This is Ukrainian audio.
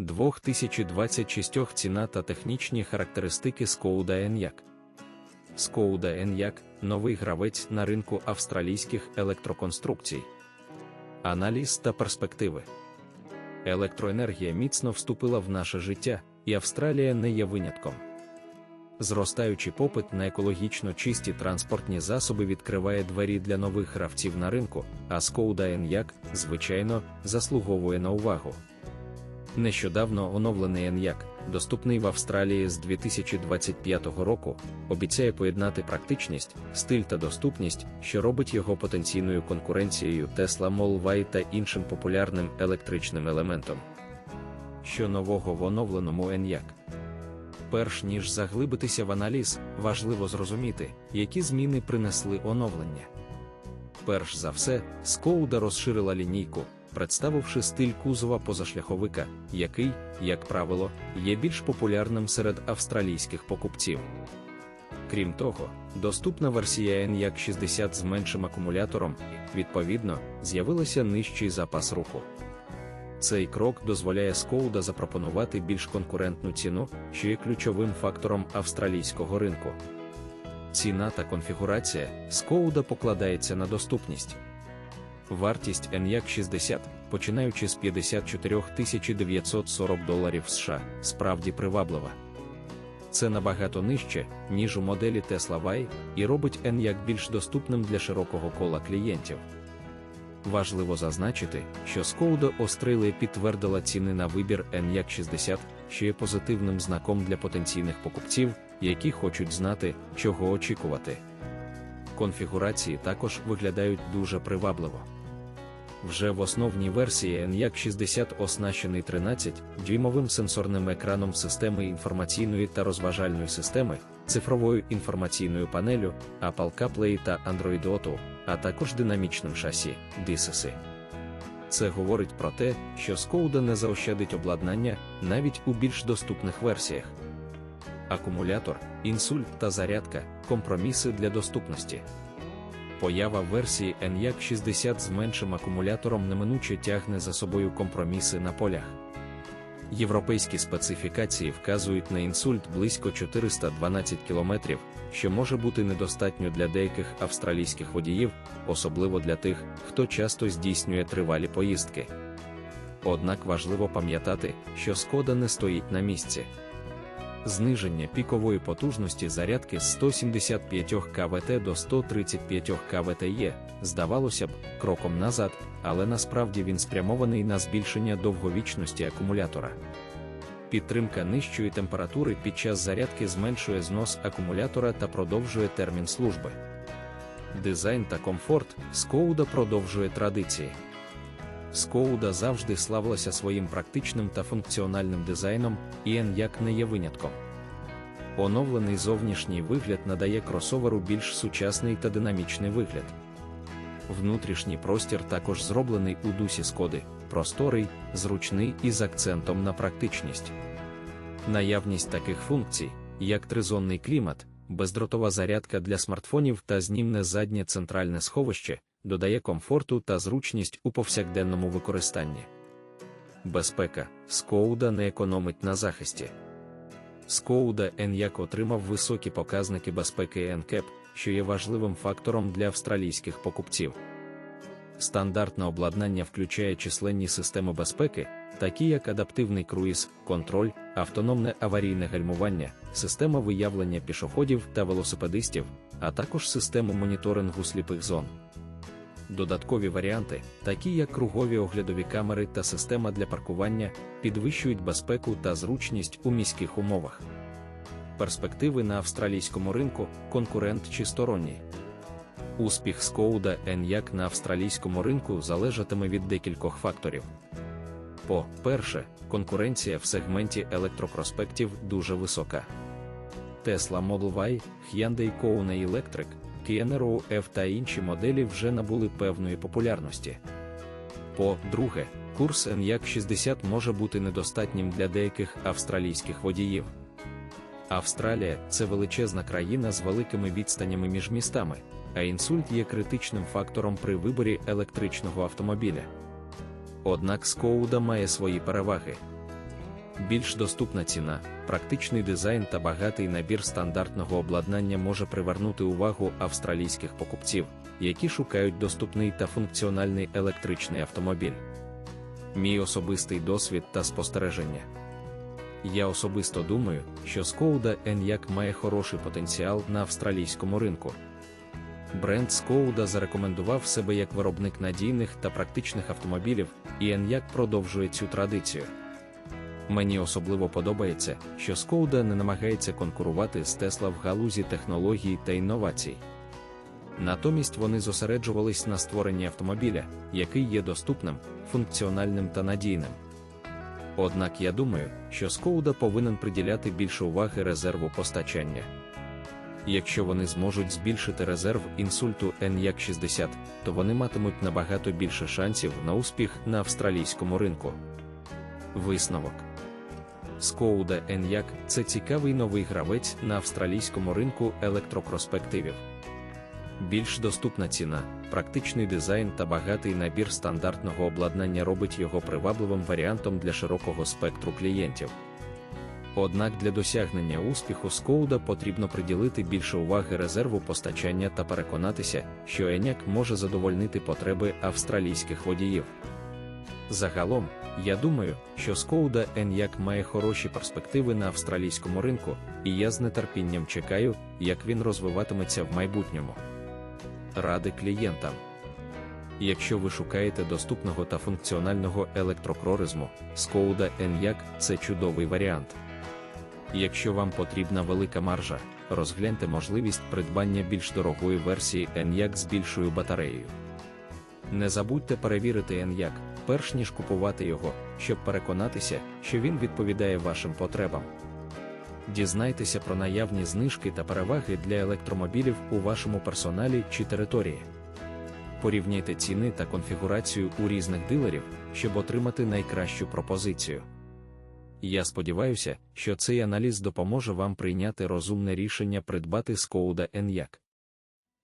2026 ціна та технічні характеристики Skoda Enyaq. Skoda Enyaq – новий гравець на ринку австралійських електроконструкцій. Аналіз та перспективи. Електроенергія міцно вступила в наше життя, і Австралія не є винятком. Зростаючий попит на екологічно чисті транспортні засоби відкриває двері для нових гравців на ринку, а Skoda Enyaq, звичайно, заслуговує на увагу. Нещодавно оновлений Enyaq, доступний в Австралії з 2025 року, обіцяє поєднати практичність, стиль та доступність, що робить його потенційною конкуренцією Tesla Model Y та іншим популярним електричним елементом. Що нового в оновленому Enyaq? Перш ніж заглибитися в аналіз, важливо зрозуміти, які зміни принесли оновлення. Перш за все, Skoda розширила лінійку, представивши стиль кузова позашляховика, який, як правило, є більш популярним серед австралійських покупців. Крім того, доступна версія Enyaq 60 з меншим акумулятором, відповідно, з'явилася нижчий запас руху. Цей крок дозволяє Skoda запропонувати більш конкурентну ціну, що є ключовим фактором австралійського ринку. Ціна та конфігурація Skoda покладається на доступність. Вартість Enyaq 60, починаючи з 54 940 доларів США, справді приваблива. Це набагато нижче, ніж у моделі Tesla Y, і робить Enyaq більш доступним для широкого кола клієнтів. Важливо зазначити, що Skoda Australia підтвердила ціни на вибір Enyaq 60, що є позитивним знаком для потенційних покупців, які хочуть знати, чого очікувати. Конфігурації також виглядають дуже привабливо. Вже в основній версії Enyaq 60 оснащений 13-дюймовим сенсорним екраном системи інформаційної та розважальної системи, цифровою інформаційною панелю, Apple CarPlay та Android Auto, а також динамічним шасі DCC. Це говорить про те, що Skoda не заощадить обладнання навіть у більш доступних версіях. Акумулятор, інсульт та зарядка компроміси для доступності. Поява версії Enyaq 60 з меншим акумулятором неминуче тягне за собою компроміси на полях. Європейські специфікації вказують на інсульт близько 412 км, що може бути недостатньо для деяких австралійських водіїв, особливо для тих, хто часто здійснює тривалі поїздки. Однак важливо пам'ятати, що Skoda не стоїть на місці. Зниження пікової потужності зарядки з 175 кВт до 135 кВт є, здавалося б, кроком назад, але насправді він спрямований на збільшення довговічності акумулятора. Підтримка нижчої температури під час зарядки зменшує знос акумулятора та продовжує термін служби. Дизайн та комфорт Skoda продовжує традиції. Skoda завжди славилася своїм практичним та функціональним дизайном, і Enyaq не є винятком. Оновлений зовнішній вигляд надає кросоверу більш сучасний та динамічний вигляд. Внутрішній простір також зроблений у дусі Скоди, просторий, зручний і з акцентом на практичність. Наявність таких функцій, як тризонний клімат, бездротова зарядка для смартфонів та знімне заднє центральне сховище, додає комфорту та зручність у повсякденному використанні. Безпека Skoda не економить на захисті. Skoda Enyaq отримав високі показники безпеки NCAP, що є важливим фактором для австралійських покупців. Стандартне обладнання включає численні системи безпеки, такі як адаптивний круїз, контроль, автономне аварійне гальмування, система виявлення пішоходів та велосипедистів, а також систему моніторингу сліпих зон. Додаткові варіанти, такі як кругові оглядові камери та система для паркування, підвищують безпеку та зручність у міських умовах. Перспективи на австралійському ринку конкурент чи сторонній. Успіх Skoda Enyaq на австралійському ринку залежатиме від декількох факторів. По-перше, конкуренція в сегменті електропроспектів дуже висока. Tesla Model Y, Hyundai Kona Electric, Kia F та інші моделі вже набули певної популярності. По-друге, курс Enyaq 60 може бути недостатнім для деяких австралійських водіїв. Австралія це величезна країна з великими відстанями між містами, а інсульт є критичним фактором при виборі електричного автомобіля. Однак Skoda має свої переваги. Більш доступна ціна, практичний дизайн та багатий набір стандартного обладнання може привернути увагу австралійських покупців, які шукають доступний та функціональний електричний автомобіль. Мій особистий досвід та спостереження. Я особисто думаю, що Skoda Enyaq має хороший потенціал на австралійському ринку. Бренд Skoda зарекомендував себе як виробник надійних та практичних автомобілів, і Enyaq продовжує цю традицію. Мені особливо подобається, що Skoda не намагається конкурувати з Tesla в галузі технологій та інновацій. Натомість вони зосереджувались на створенні автомобіля, який є доступним, функціональним та надійним. Однак я думаю, що Skoda повинен приділяти більше уваги резерву постачання. Якщо вони зможуть збільшити резерв інсульту Enyaq 60, то вони матимуть набагато більше шансів на успіх на австралійському ринку. Висновок Skoda Enyaq – це цікавий новий гравець на австралійському ринку електропроспективів. Більш доступна ціна, практичний дизайн та багатий набір стандартного обладнання робить його привабливим варіантом для широкого спектру клієнтів. Однак для досягнення успіху Skoda потрібно приділити більше уваги резерву постачання та переконатися, що Enyaq може задовольнити потреби австралійських водіїв. Загалом, я думаю, що Skoda Enyaq має хороші перспективи на австралійському ринку, і я з нетерпінням чекаю, як він розвиватиметься в майбутньому. Ради клієнтам. Якщо ви шукаєте доступного та функціонального електрокроризму, Skoda Enyaq – це чудовий варіант. Якщо вам потрібна велика маржа, розгляньте можливість придбання більш дорогої версії Enyaq з більшою батареєю. Не забудьте перевірити Enyaq, перш ніж купувати його, щоб переконатися, що він відповідає вашим потребам. Дізнайтеся про наявні знижки та переваги для електромобілів у вашому персоналі чи території. Порівняйте ціни та конфігурацію у різних дилерів, щоб отримати найкращу пропозицію. Я сподіваюся, що цей аналіз допоможе вам прийняти розумне рішення придбати Skoda Enyaq.